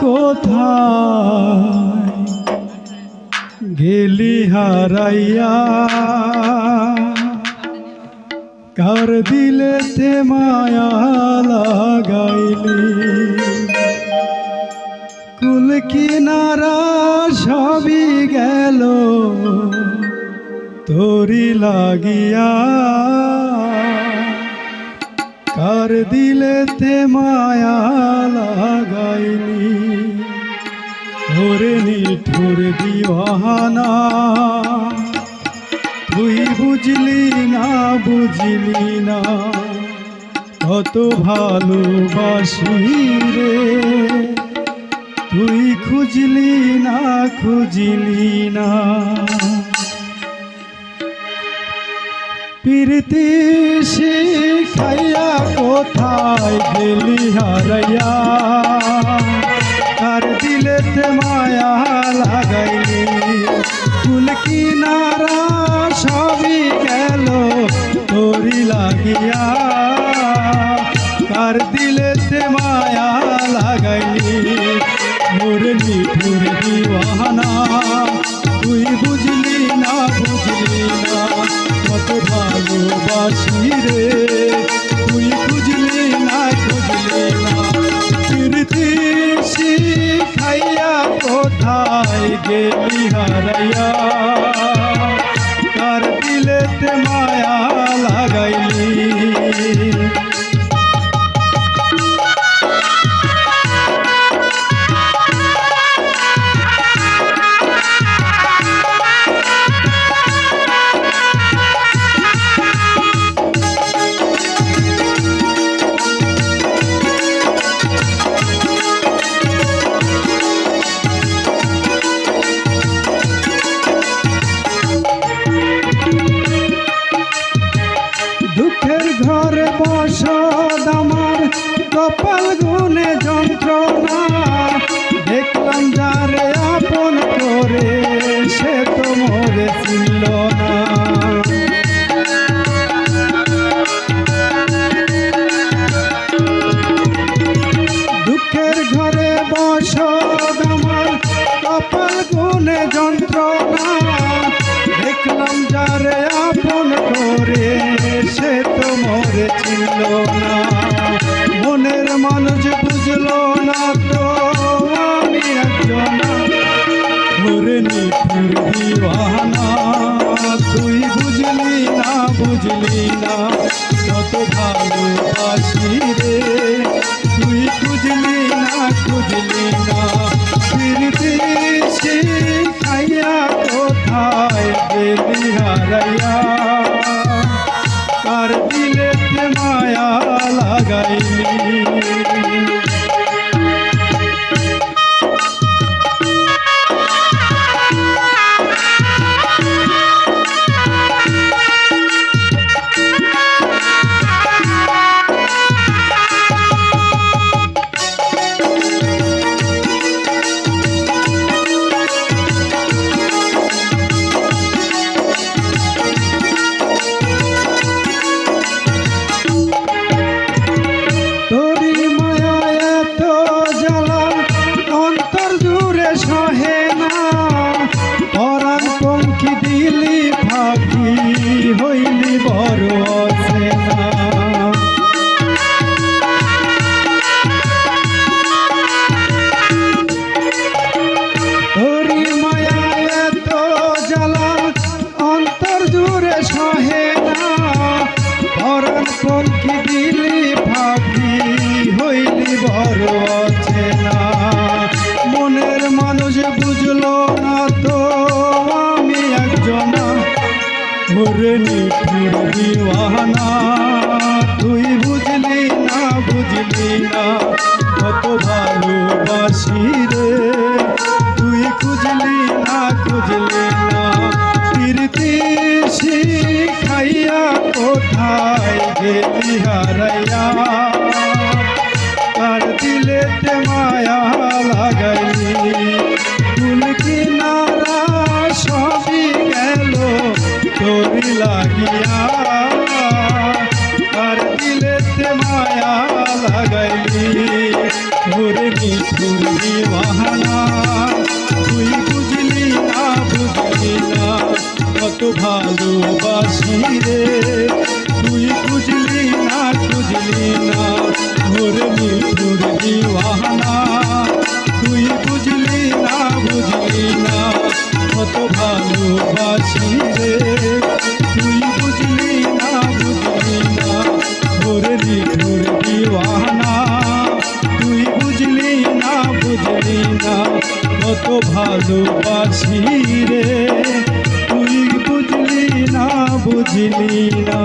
কোথায় গেলি হারাইয়া? কার দিলেতে মায়া লাগাইলি? কুল কিনারা সবই গেল তোরি লাগিয়া। কার দিলেতে মায়া লাগাইলি? ধরে নিঠুর দিওয়ানা, তুই বুঝলি না বুঝলি না, কত ভালোবাসি রে। তুই খুঁজলি না খুঁজলি না। প্রীতি শিখাইয়া কোথায় গেলি হারাইয়া? তার দিলেতে মায়া লাগাইলি। ফুল কিনারা সবই গেল তোরি লাগিয়া। কার দিলেতে মায়া লাগাইলি। মোর নিঠুর দিওয়ানা, তুই বুঝলি না বুঝলি না। কত ভালোবাসি রে? তুই খুঁজলি না খুঁজলি না। প্রীতি শিখাইয়া কোথায় গেলি হারাইয়া? কপাল গুনে যন্ত্রণা। দেখলাম যারে আপন করে, সে তো মরে ছিল না। দুঃখের ঘরে বসদ আমার কপাল গুনে যন্ত্রণা। দেখলাম যারে আপন করে, সে তো মরে ছিল না। ভালোবাসি রে। তুই খুঁজলি না খুঁজলি না। ফিরতি শিখাইয়া কোথায় গেলি কার শিখাইয়া কোথায় গেলি হারাইয়া আর দিলেতে মায়া লাগাইলি। ফুল কিনারা সবই গেল তোরি লাগিয়া? আর দিলেতে মায়া লাগাইলি। ঘুরে নিঠুর দিওয়ানা তুই না কত ভালোবাসি রে। তুই খুঁজলি না খুঁজলি না ঘোর নিঠুর দিওয়ানা। তুই বুঝলি না বুঝলি না, কত ভালোবাসি রে। তুই কত ভালোবাসি রে। তুই বুঝলি না বুঝলি না।